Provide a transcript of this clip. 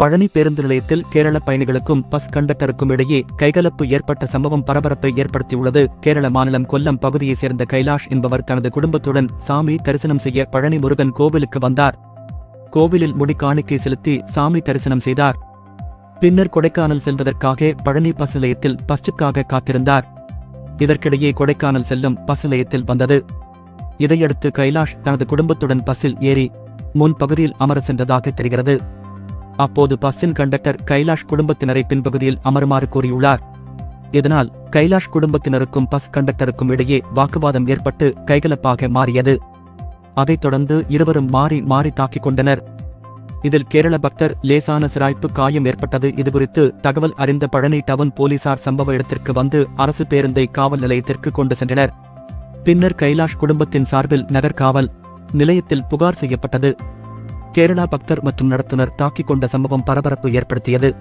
பழனி பேருந்து நிலையத்தில் கேரள பயணிகளுக்கும் பஸ் கண்டக்டருக்கும் இடையே கைகலப்பு ஏற்பட்ட சம்பவம் பரபரப்பை ஏற்படுத்தியுள்ளது. கேரள மாநிலம் கொல்லம் பகுதியைச் சேர்ந்த கைலாஷ் என்பவர் தனது குடும்பத்துடன் சாமி தரிசனம் செய்ய பழனி முருகன் கோவிலுக்கு வந்தார். கோவிலில் முடி காணிக்கை செலுத்தி சாமி தரிசனம் செய்தார். பின்னர் கொடைக்கானல் செல்வதற்காக பழனி பஸ் நிலையத்தில் பஸ்டுக்காக காத்திருந்தார். இதற்கிடையே கொடைக்கானல் செல்லும் பஸ் நிலையத்தில் வந்தது. இதையடுத்து கைலாஷ் தனது குடும்பத்துடன் பஸ்ஸில் ஏறி முன் பகுதியில் அமர சென்றதாக தெரிகிறது. அப்போது பஸ்ஸின் கண்டக்டர் கைலாஷ் குடும்பத்தினரை பின்பகுதியில் அமருமாறு கூறியுள்ளார். இதனால் கைலாஷ் குடும்பத்தினருக்கும் பஸ் கண்டக்டருக்கும் இடையே வாக்குவாதம் ஏற்பட்டு கைகலப்பாக மாறியது. அதைத் தொடர்ந்து இருவரும் மாறி மாறி தாக்கிக் கொண்டனர். இதில் கேரள பக்தர் லேசான சிராய்ப்பு காயம் ஏற்பட்டது. இதுகுறித்து தகவல் அறிந்த பழனி டவுன் போலீசார் சம்பவ இடத்திற்கு வந்து அரசு பேருந்தை காவல் நிலையத்திற்கு கொண்டு சென்றனர். பின்னர் கைலாஷ் குடும்பத்தின் சார்பில் நகர் காவல் நிலையத்தில் புகார் செய்யப்பட்டது. கேரளா பக்தர் மற்றும் நடத்துனர் தாக்கிக் கொண்ட சம்பவம் பரபரப்பு ஏற்படுத்தியது.